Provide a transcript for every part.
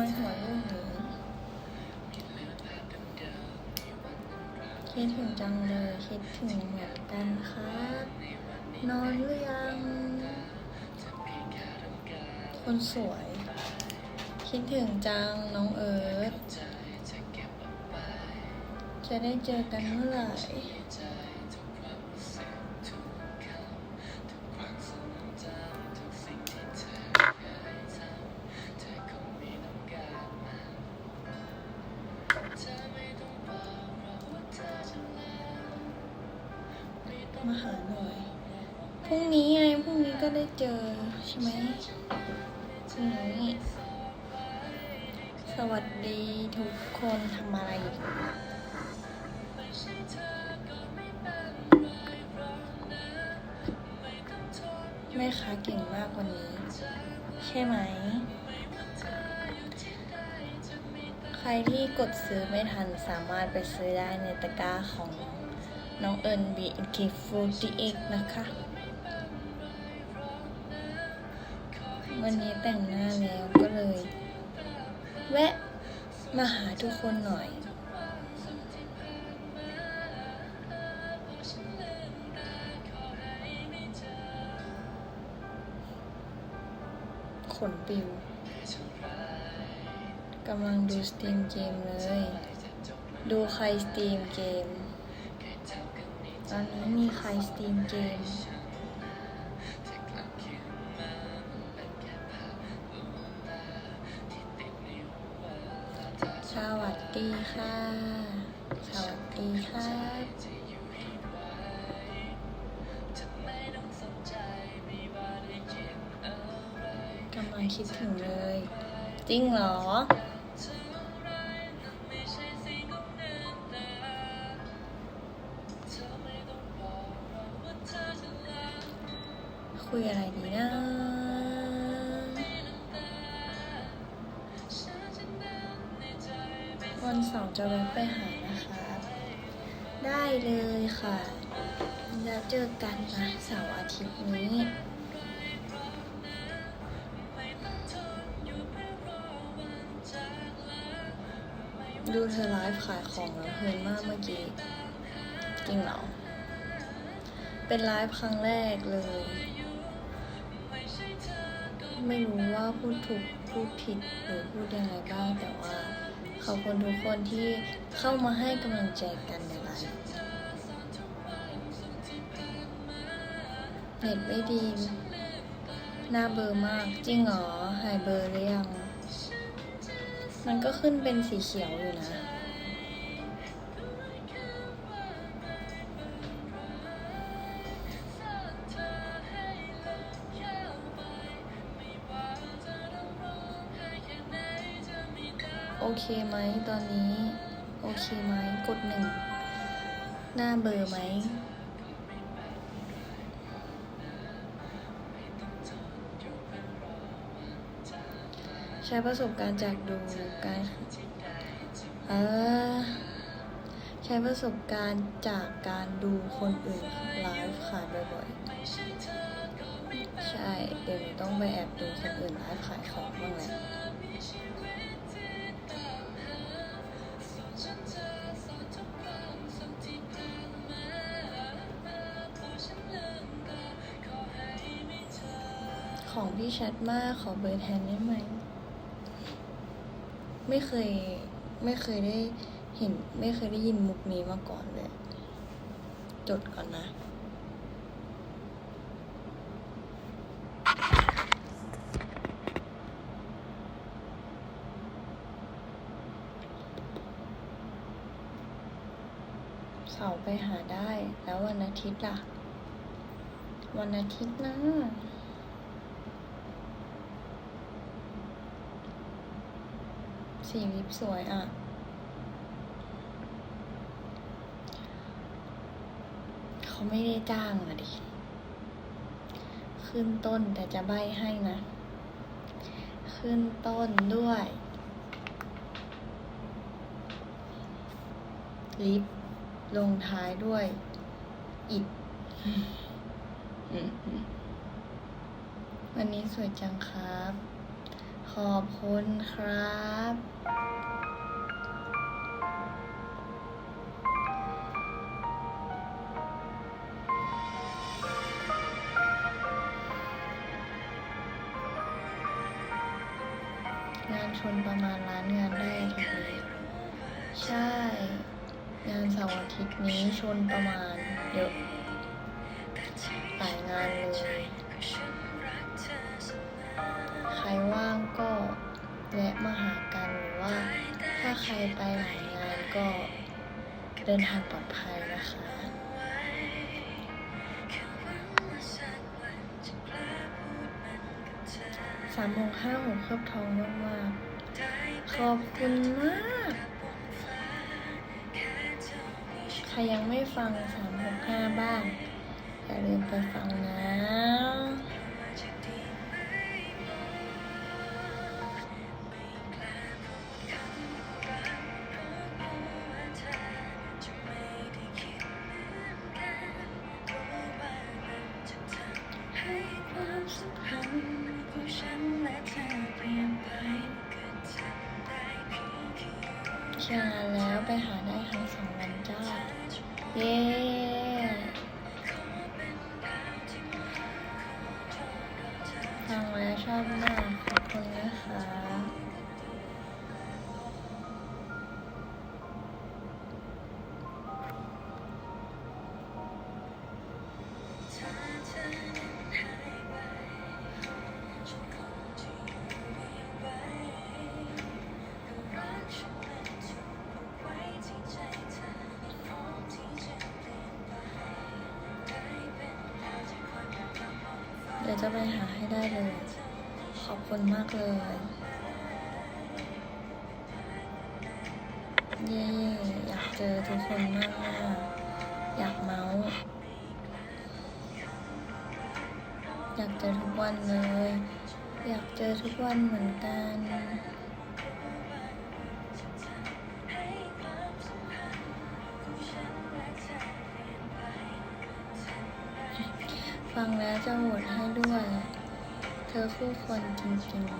ำไมหัวรื่องนี้คิดถึงจังเลย คิดถึงเหมือนกันครับนอนหรือยัง คนสวย คิดถึงจังน้องเอิร์ธจะได้เจอกันเมื่อไหร่ คนทำอะไรอยู่แม่ค้าเก่งมากว่านี้ ใช่ไหม ใครที่กดซื้อไม่ทันสามารถไปซื้อได้ในตะกร้าของน้องเอิญ BNK48 นะคะ วันนี้แต่งหน้าแล้วก็เลย แวะ มาหาทุกคนหน่อย ขนปิวกำลังดูสตรีมเกมเลย ดูใครสตรีมเกม ตอนนี้มีใครสตรีมเกม ดีค่ะ สวัสดีครับกำลังคิดถึงเลย จริงเหรอ คุยอะไรดีนะ วันเสาร์จะแวะไปหานะคะ ได้เลยค่ะ แล้วเจอกันนะเสาร์อาทิตย์นี้ดูเธอไลฟ์ขายของแล้วเพลินมากเมื่อกี้ จริงเหรอ เป็นไลฟ์ครั้งแรกเลย ไม่รู้ว่าพูดถูกพูดผิดหรือพูดยังไงบ้างแต่ว่า อบคุณทุกคนที่เข้ามาให้กำลังใจกันในไลฟ์เน็ตไม่ดี หน้าเบอร์มาก จริงเหรอ หายเบอร์หรือยัง มันก็ขึ้นเป็นสีเขียวอยู่นะ ไหมตอนนี้ โอเคไหมกดหนึ่งหน้าเบอร์ไหมใช้ประสบการณ์จากดูการเออใช้ประสบการณ์จากการดูคนอื่นไลฟ์ขายบ่อยๆ ใช่ เดี๋ยวหนูต้องไปแอบดูคนอื่นไลฟ์ขายของบ้างแหละ ที่ชัดมากขอเบอร์แทนได้ไหม ไม่เคยไม่เคยได้เห็น ไม่เคยได้ยินมุกนี้มาก่อนเลย จดก่อนนะเสาร์ไปหาได้ แล้ววันอาทิตย์ล่ะ วันอาทิตย์นะ สีลิปสวยอะ เขาไม่ได้จ้างอะดิ ขึ้นต้นแต่จะใบให้นะ ขึ้นต้นด้วย ลิปลงท้ายด้วย อิดวันนี้สวยจังครับ ขอบคุณครับ งานชนประมาณล้านงานได้อาทิตย์นี้ใช่ งานเสาร์อาทิตย์นี้ชนประมาณเยอะ แวะมาหากันหรือว่าถ้าใครไปหลายงานก็เดินทางปลอดภัยนะคะสามโมงห้าหกครอบทองมากมากๆขอบคุณมาก ใครยังไม่ฟังสามหกห้าบ้าง อย่าลืมไปฟังนะ ชียร์งาแล้วไปหาได้ทั้งสองวันจ้า เย้ฟังแล้วชอบมาก ขอบคุณนะคะเเดี๋ยวจะไปหาให้ได้เลย ขอบคุณมากเลย เย่อยากเจอทุกคนมากๆอยากเมาส์ อยากเจอทุกวันเลย อยากเจอทุกวันเหมือนกันฟังแล้วจะโหวตให้ ด้วยเธอคู่ควรจริงๆ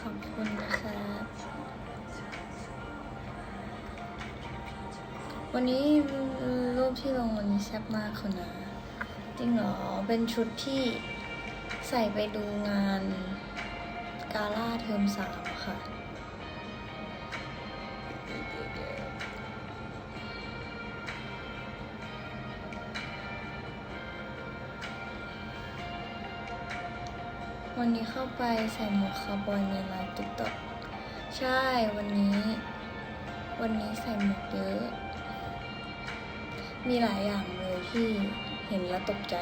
ขอบคุณนะครับ วันนี้รูปที่ลงวันนี้แซ่บมากคุณนะ จริงเหรอ เป็นชุดที่ใส่ไปดูงานกาล่าเทอมสาม วันนี้เข้าไปใส่หมวกคาร์บอนในไลฟ์ติ๊กต็อกใช่วันนี้ วันนี้ใส่หมวกเยอะ มีหลายอย่างเลยที่เห็นแล้วตกใจ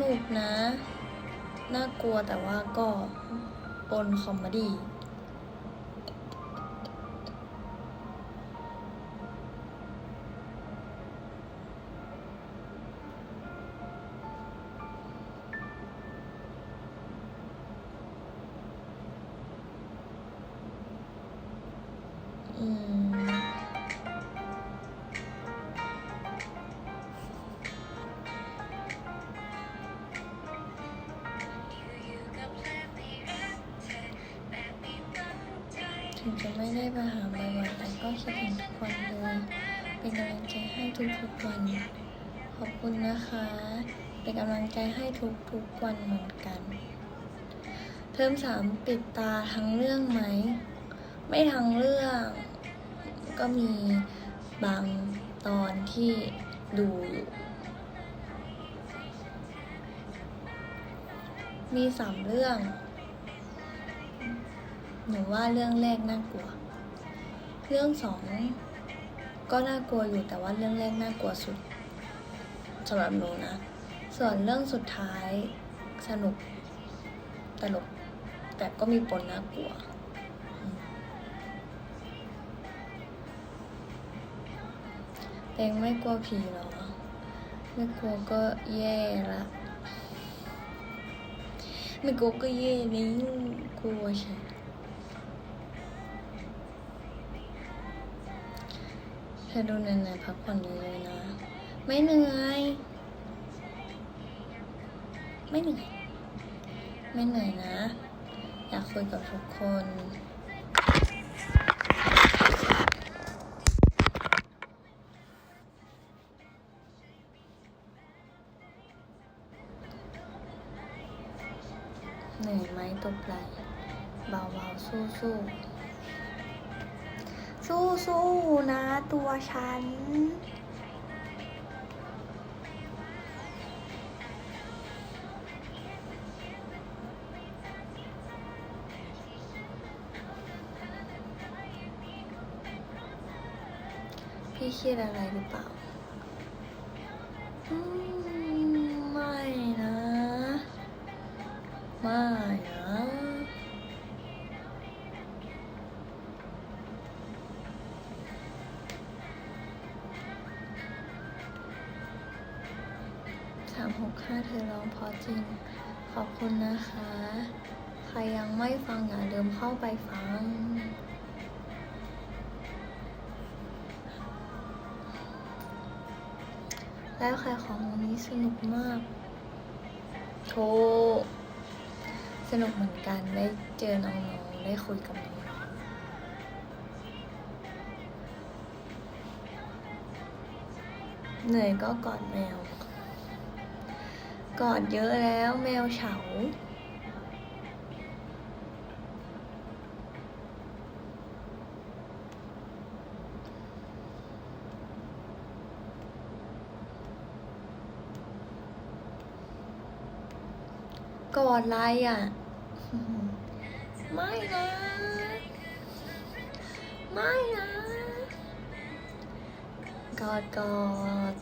นุกนะ น่ากลัวแต่ว่าก็ปนคอมเมดี้ ไม่ได้มาหาบ่อยๆแต่ก็คิดถึงทุกวันเลย เป็นกำลังใจให้ทุกๆวัน ขอบคุณนะคะ เป็นกำลังใจให้ทุกๆวันเหมือนกัน เทอมสามปิดตาทั้งเรื่องไหม ไม่ทั้งเรื่อง ก็มีบางตอนที่ดูอยู่มีสามเรื่อง หนูว่าเรื่องแรกน่ากลัว เรื่องสองก็น่ากลัวอยู่แต่ว่าเรื่องแรกน่ากลัวสุดสำหรับหนูนะ ส่วนเรื่องสุดท้ายสนุกตลก แต่ก็มีปนน่ากลัวอืมเองไม่กลัวผีหรอ ไม่กลัวก็แย่ละไม่กลัวก็แย่นี่กลัวใช่ เธอดูเหนื่อยๆพักผ่อนเยอะๆนะ ไม่เหนื่อย ไม่เหนื่อย ไม่เหนื่อยนะ อยากคุยกับทุกคนเหนื่อยไหมตบไหลเบาๆสู้สู้สู้สู้ๆ นะตัวฉัน พี่เครียดอะไรหรือเปล่า ใครยังไม่ฟังอย่าลืมเข้าไปฟัง แล้วใครของวันนี้สนุกมาก โทสนุกเหมือนกันได้เจอน้องๆได้คุยกับน้องเหนื่อยก็กอดแมว กอดเยอะแล้วแมวเฉา กอดอะไรอะ ไม่นะ ไม่นะ กอดกอด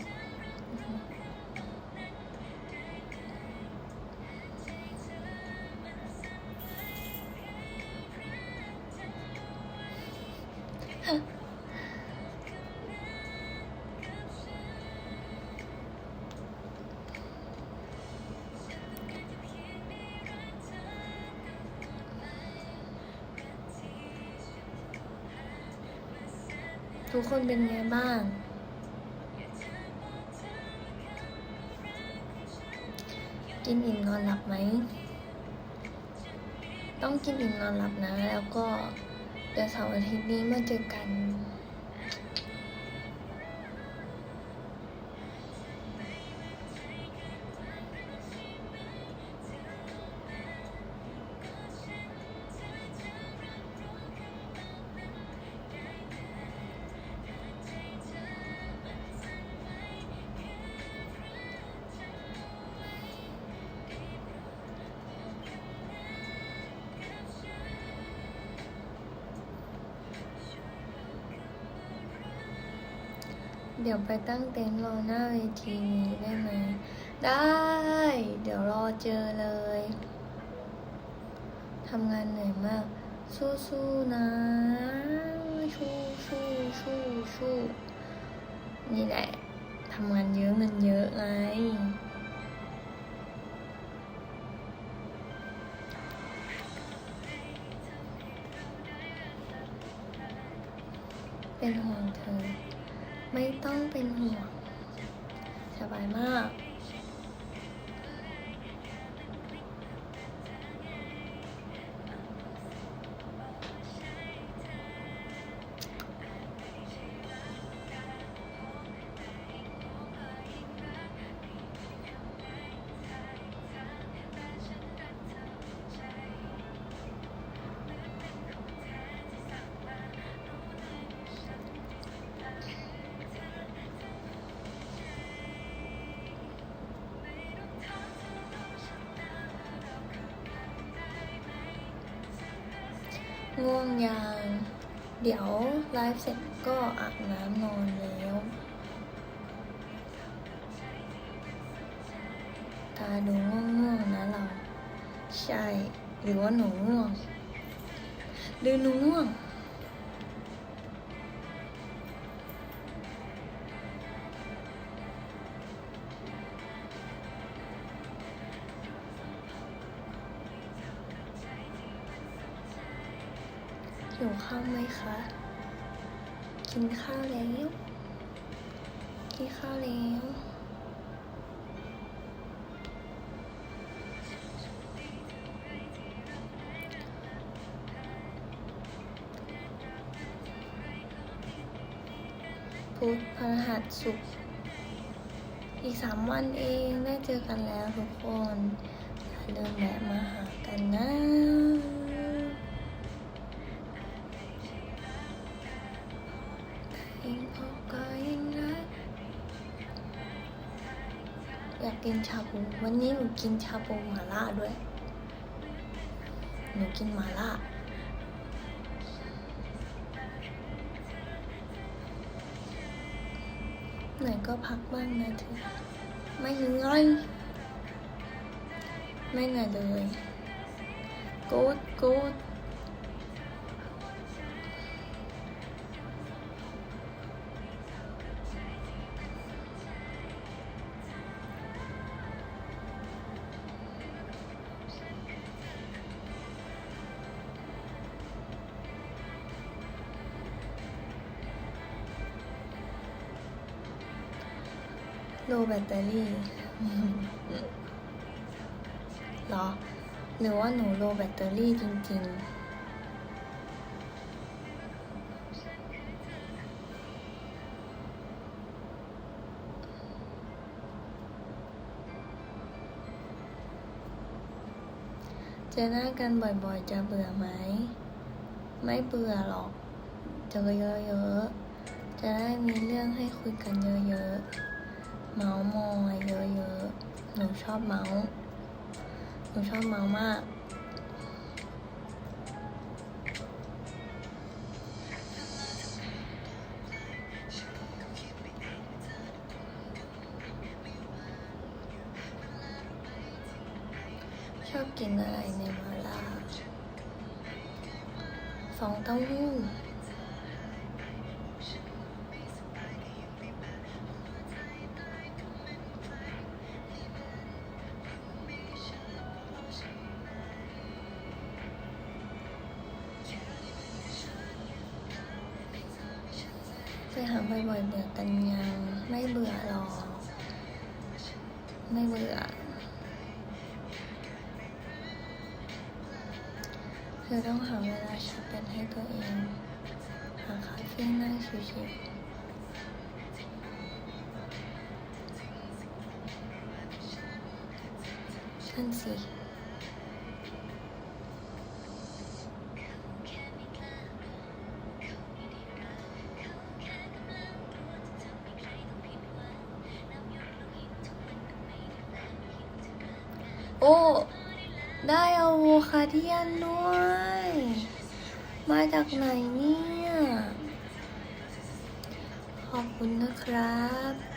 ทุกคนเป็นไงบ้าง กินอิ่มนอนหลับไหม ต้องกินอิ่มนอนหลับนะ แล้วก็เดี๋ยวเสาร์อาทิตย์นี้มาเจอกัน ดี๋ยวไปตั้งเต็นท์รอหน้าเวทีนี้ได้ไหม ได้ เดี๋ยวรอเจอเลยทำงานเหนื่อยมาก สู้ๆนะ สู้สู้สู้สู้นี่แหละทำงานเยอะเงินเยอะไงเป็นห่วงเธอ ไม่ต้องเป็นห่วงสบายมาก ง่วงยาง เดี๋ยวไลฟ์เสร็จก็อาบน้ำนอนแล้วตาดูง่วงๆนะเรา ใช่ หรือว่าหนูง่วงหรือหนูง่วง ข้าวไหมคะ กินข้าวแล้ว กินข้าวแล้วพุธพฤหัสศุกร์อีกสามวันเองได้เจอกันแล้วทุกคนอย่าลืมแวะมาหากันนะ กินชาบู วันนี้หนูกินชาบูหม่าล่าด้วย หนูกินหม่าล่าเหนก็พักบ้างนะเธอ ไม่เหนื่อยไม่เหนื่อยเลยกูดกูด แบตเตอรี่หรอ หรือว่าหนูโลแบตเตอรี่จริงๆเจอหน้ากันบ่อยๆ จะเบื่อไหม ไม่เบื่อหรอก เจอเยอะๆ จะได้มีเรื่องให้คุยกันเยอะๆ เมาส์มอยเยอะๆ หนูชอบเมาส์หนูชอบเมาส์มากชอบกินอะไรในมาล่าฟองเต้าหู้ เธอต้องหาเวลาชาร์จแบตให้ตัวเอง หาคาเฟ่นั่งชิวๆนั่นสิโอ้ ได้อะโวคาเดียนด้วย มาจากไหนเนี่ย ขอบคุณนะครับ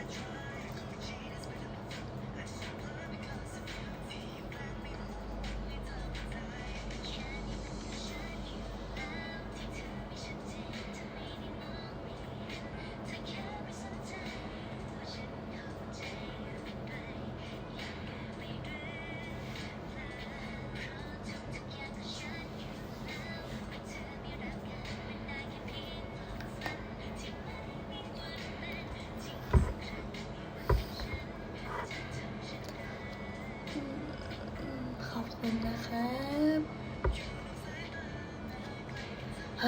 หนู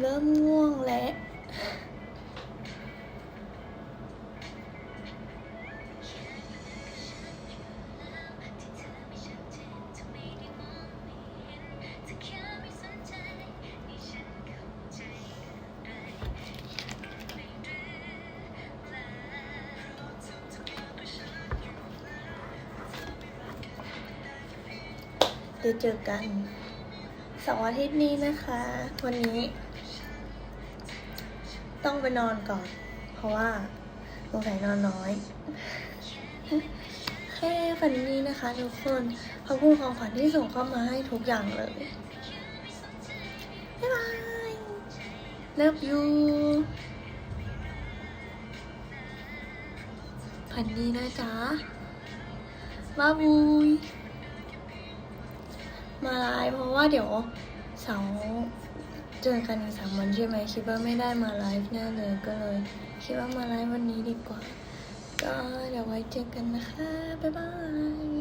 เริ่มง่วงแล้ว เดี๋ยวเจอกันสาร์อาทิตย์นี้นะคะ วันนี้ ต้องไปนอนก่อน เพราะว่าสงสัยนอนน้อยแค่ฝันนี้นะคะ ทุกคนขอบคุณของขวัญที่ส่งเข้ามาให้ทุกอย่างเลย บ๊ายบาย love you ฝันดีนะจ๊ะบ้าบุย มาไลฟ์เพราะว่าเดี๋ยวเสาเจอกันอีกสามวันใช่ไหมคิดว่าไม่ได้มาไลฟ์แน่เลยก็เลย คิดว่ามาไลฟ์วันนี้ดีกว่า ก็เดี๋ยวไว้เจอกันนะคะ บ๊ายบาย